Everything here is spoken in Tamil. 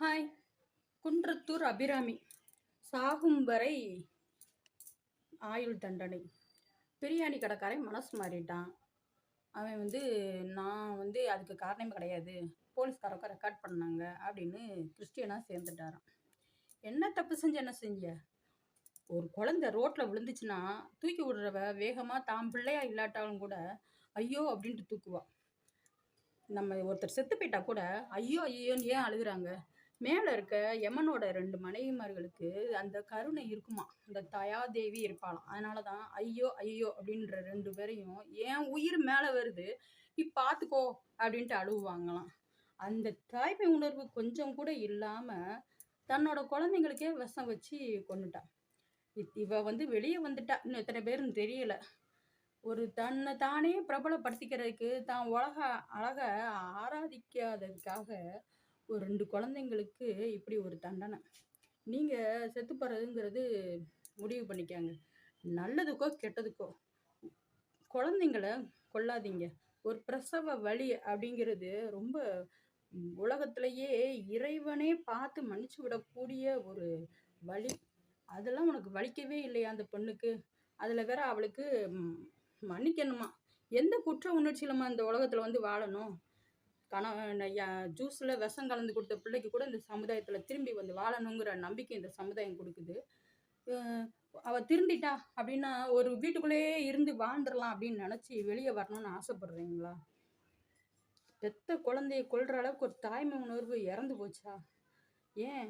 ஹாய். குன்றத்தூர் அபிராமி. சாகும் வரை ஆயுள் தண்டனை. பிரியாணி கடைக்காரன் மனசு மாறிட்டான். அவன் வந்து நான் வந்து அதுக்கு காரணமே கிடையாது. போலீஸ்காரங்க ரெக்கார்ட் பண்ணாங்க அப்படின்னு கிறிஸ்டியனாக சேர்ந்துட்டாரான் என்ன தப்பு செஞ்ச என்ன செஞ்ச? ஒரு குழந்தை ரோட்டில் விழுந்துச்சுன்னா தூக்கி விடுறவ வேகமாக தான் பிள்ளையா இல்லாட்டாலும் கூட ஐயோ அப்படின்ட்டு தூக்குவா. நம்ம ஒருத்தர் செத்து போயிட்டா கூட ஐயோ ஐயோன்னு ஏன் அழுகுறாங்க? மேலே இருக்க யமனோட ரெண்டு மனைவிமார்களுக்கு அந்த கருணை இருக்குமா? அந்த தயாதேவி இருப்பாளாம். அதனால தான் ஐயோ ஐயோ அப்படின்ற ரெண்டு பேரையும் என் உயிர் மேலே வருது? நீ பார்த்துக்கோ அப்படின்ட்டு அழுவாங்களாம் அந்த தாய்மை உணர்வு கொஞ்சம் கூட இல்லாமல் தன்னோட குழந்தைங்களுக்கே விஷம் வச்சு கொண்டுட்டான். இவ வந்து வெளியே வந்துட்டா. இன்னும் எத்தனை பேருன்னு தெரியல. ஒரு தன்னை தானே பிரபலப்படுத்திக்கிறதுக்கு தான் உலக அழக ஆராதிக்காததுக்காக ஒரு ரெண்டு குழந்தைங்களுக்கு இப்படி ஒரு தண்டனை. நீங்கள் செத்து போகிறதுங்கிறது முடிவு பண்ணிக்காங்க. நல்லதுக்கோ கெட்டதுக்கோ. குழந்தைங்கள கொல்லாதீங்க ஒரு பிரசவ வலி அப்படிங்கிறது ரொம்ப உலகத்திலேயே இறைவனே பார்த்து மன்னிச்சு விடக்கூடிய ஒரு வழி அதெல்லாம் உனக்கு வலிக்கவே இல்லையா அந்த பொண்ணுக்கு? அதில் வேற அவளுக்கு மன்னிக்கணுமா? எந்த குற்ற உணர்ச்சியிலமா அந்த உலகத்தில் வந்து வாழணும்? கண ஜூஸில் விஷம் கலந்து கொடுத்த பிள்ளைக்கு கூட இந்த சமுதாயத்தில் திரும்பி வந்து வாழணுங்கிற நம்பிக்கை இந்த சமுதாயம் கொடுக்குது. அவள் திருந்திட்டா அப்படின்னா ஒரு வீட்டுக்குள்ளேயே இருந்து வாழ்ந்துடலாம் அப்படின்னு நினச்சி வெளியே வரணும்னு ஆசைப்படுறீங்களா? பெத்த குழந்தைய கொள்கிற அளவுக்கு ஒரு தாய்மை உணர்வு இறந்து போச்சா? ஏன்?